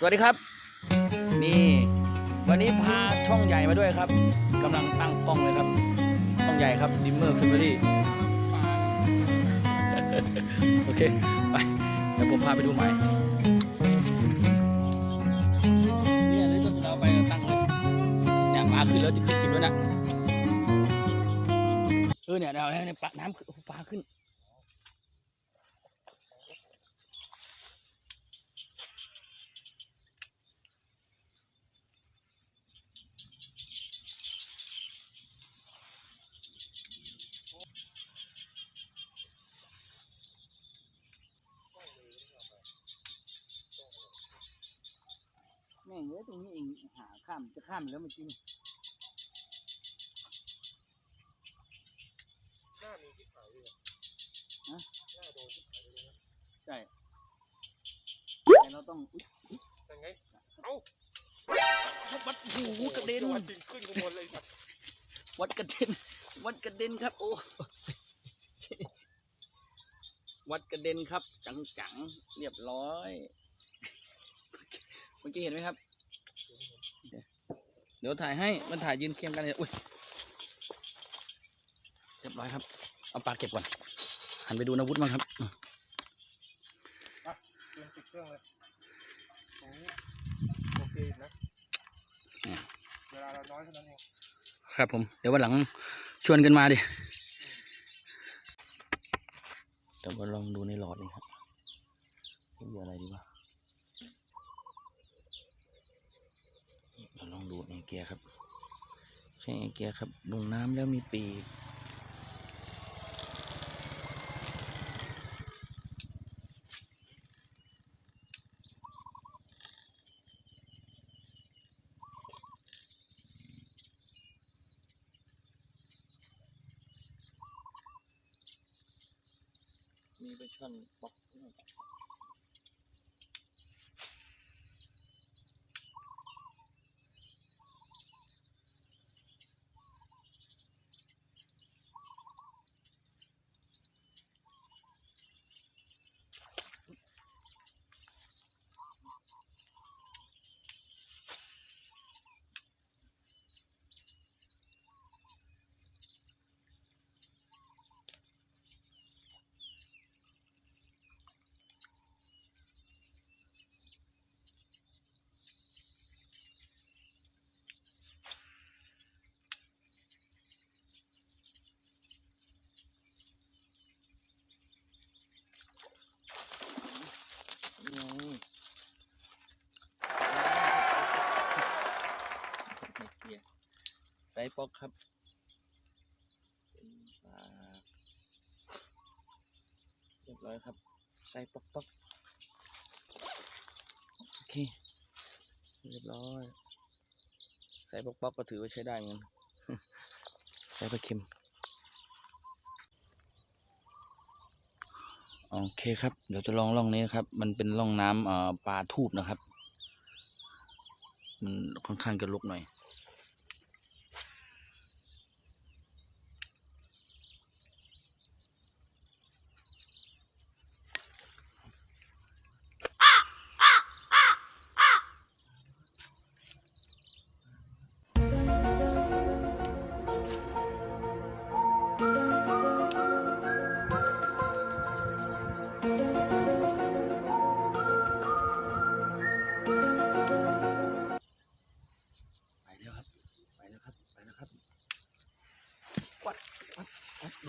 สวัสดีครับ นี่วันนี้พาช่องใหญ่มาด้วยครับกำลังตั้งกล้องเลยครับช่องใหญ่ครับดิมเมอร์ฟิมเบอรี่โอเค ไปเดี๋ยวผมพาไปดูใหม่เนี่ยเลยต้นสะเดาไปตั้งเลยเนี่ยปลาขึ้นแล้วจะขึ้นจริงด้วยนะเออเนี่ยเดี๋ยวเนี่ยปลาน้ำขึ้นปลาขึ้น แม่งเอ้ยตรงนี้เองหาข้ามจะข้ามแล้วมันจริงหน้ามีที่ขายด้วยฮะหน้าโดนที่ขายด้วยนะใช่แต่เราต้องอุ๊ยยังไงวัดโอ้โหกระเด็นวัดจริงขึ้นข้างบนเลยครับวัดกระเด็นวัดกระเด็นครับ โอ้วัดกระเด็นครับ จังจังๆเรียบร้อยเมื่อกี้เห็นไหมครับ เดี๋ยวถ่ายให้มันถ่ายยืนเคียงกันเลยอุ้ยเรียบร้อยครับ เอาปลาเก็บก่อน หันไปดูนาวุธมั้งครับเรียมติดเครื่องเลยโอ้โอเคนะอืมเวลาเราน้อยเท่านั้นเองครับผม เดี๋ยววันหลังชวนกันมาดิเดี๋ยวมาลองดูในหลอดนี่ครับเหยื่ออะไรดีวะเราลองดูใน เกียร์ครับใช่ไอเกียร์ครับลงน้ำแล้วมีปีกมีไปช่อนบล็อก ป๊อกครับเป็นปลาเรียบร้อยครับไซส์ป๊อกป๊อกโอเค เรียบร้อยไซส์ป๊อกป๊อกก็ถือว่าใช้ได้เหมือนกันไซส์ปลาเค็มโอเคครับ เดี๋ยวจะลองล่องนี้นะครับ มันเป็นล่องน้ำเอ่อปลาทูบนะครับ มันค่อนข้างจะลุกหน่อย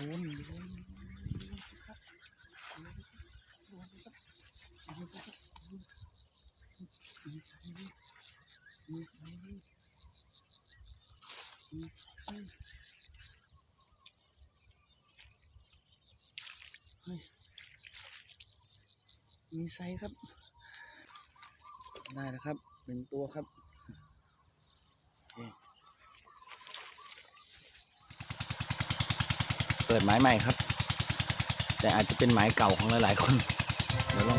ดนโดนมีไซครับ ได้แล้วครับหนึ่งตัวครับเปิดไม้ใหม่ครับ แต่อาจจะเป็นไม้เก่าของหลายๆคนเดี๋ยวลอง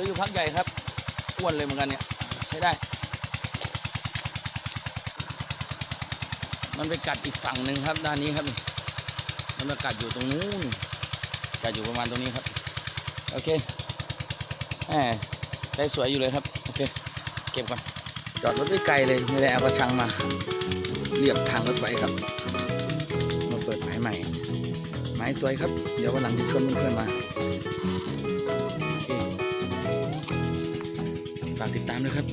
ออยู่พักใหญ่ครับอ้วนเลยเหมือนกันเนี่ยใช้ได้ มันไปกัดอีกฝั่งหนึ่งครับ ด้านนี้ครับ มันมากัดอยู่ตรงนู้นกัดอยู่ประมาณตรงนี้ครับ โอเคแหมได้สวยอยู่เลยครับ โอเค เก็บก่อนจอดรถไว้ไกลเลยไม่ได้เอากระชังมา เรียบทางรถไฟครับมาเปิดหมายใหม่หมายสวยครับ เดี๋ยววันหลังจะชวนเพื่อนๆมา ฝากติดตามด้วยครับ